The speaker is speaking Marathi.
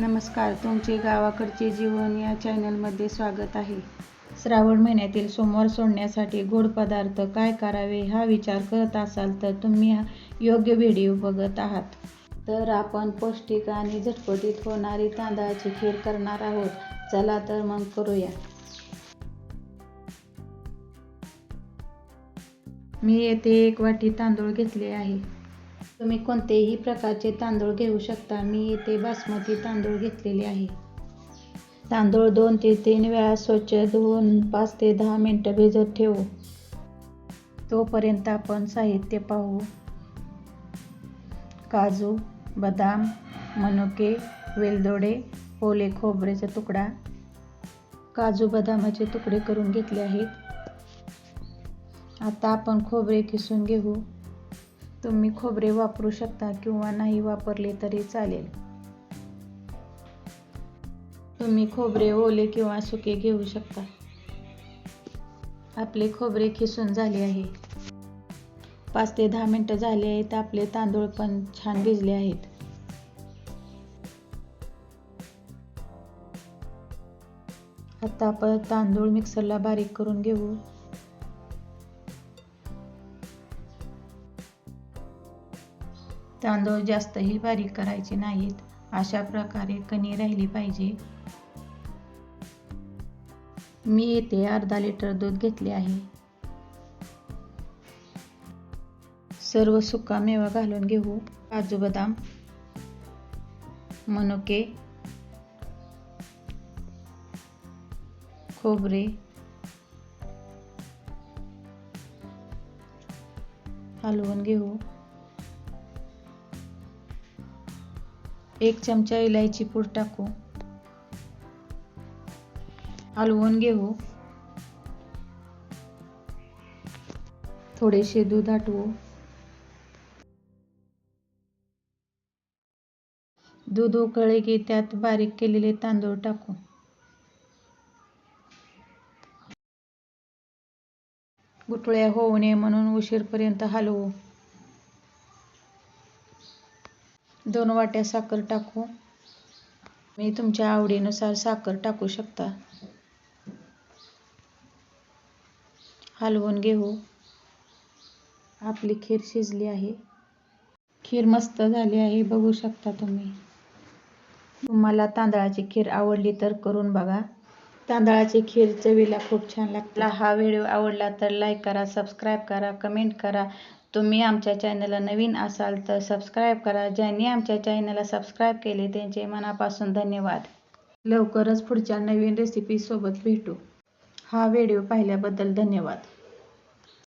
नमस्कार तुमचे गावाकडचे जीवन या चॅनलमध्ये स्वागत आहे. श्रावण महिन्यातील सोमवार सोडण्यासाठी गोड पदार्थ काय करावे हा विचार करत असाल तर तुम्ही योग्य व्हिडिओ बघत आहात. तर आपण पौष्टिक आणि झटपटीत होणारी तांदळाची खीर करणार आहोत. चला तर मग करूया. मी येथे एक वाटी तांदूळ घेतले आहे. तुम्ही कोणतेही प्रकारचे तांदूळ घेऊ शकता. मी येथे बासमती तांदूळ घेतलेले आहे. तांदूळ दोन ते तीन वेळा स्वच्छ धुवून पाच ते दहा मिनटं भिजत ठेवू. तोपर्यंत आपण साहित्य पाहू. काजू बदाम मनुके वेलदोडे ओले खोबरेचा तुकडा काजू बदामाचे तुकडे करून घेतले आहेत. आता आपण खोबरे किसून घेऊ. तुम्ही खोबरे वापरू शकता किंवा नाही वापरले तरी चालेल. तुम्ही खोबरे ओले किंवा सुके घेऊ शकता. आपले खोबरे खिसून झाले आहे. पाच ते दहा मिनटं झाले आहेत आपले तांदूळ पण छान भिजले आहेत. आता आपण तांदूळ मिक्सरला बारीक करून घेऊ. तांदूळ जास्तही बारीक करायचे नाहीत. अशा प्रकारे कणी राहिली पाहिजे. मी येथे अर्धा लिटर दूध घेतले आहे. सर्व सुका मेवा घालून घेऊ. काजू बदाम मनुके खोबरे हलवून घेऊ. एक चमचा इलायची पूड टाकू. हलवून घेऊ. थोडेसे दूध आटवू. दूध उकळले की त्यात बारीक केलेले तांदूळ टाकू. गुटळ्या होऊ नये म्हणून उशीरपर्यंत हलवू. दोन वाट्या साखर टाकू. मी तुमच्या आवडीनुसार साखर टाकू शकता. हलवून घेऊ. आपली खीर शिजली आहे. खीर मस्त झाली आहे बघू शकता तुम्ही. तुम्हाला तांदळाची खीर आवडली तर करून बघा. तांदळाची खीर चवीला खूप छान लागते. हा व्हिडिओ आवडला तर लाईक करा सबस्क्राईब करा कमेंट करा. तुम्ही आमच्या चॅनलला नवीन असाल तर सबस्क्राईब करा. ज्यांनी आमच्या चॅनलला सबस्क्राईब केले त्यांचे मनापासून धन्यवाद. लवकरच पुढच्या नवीन रेसिपीसोबत भेटू. हा व्हिडिओ पाहिल्याबद्दल धन्यवाद.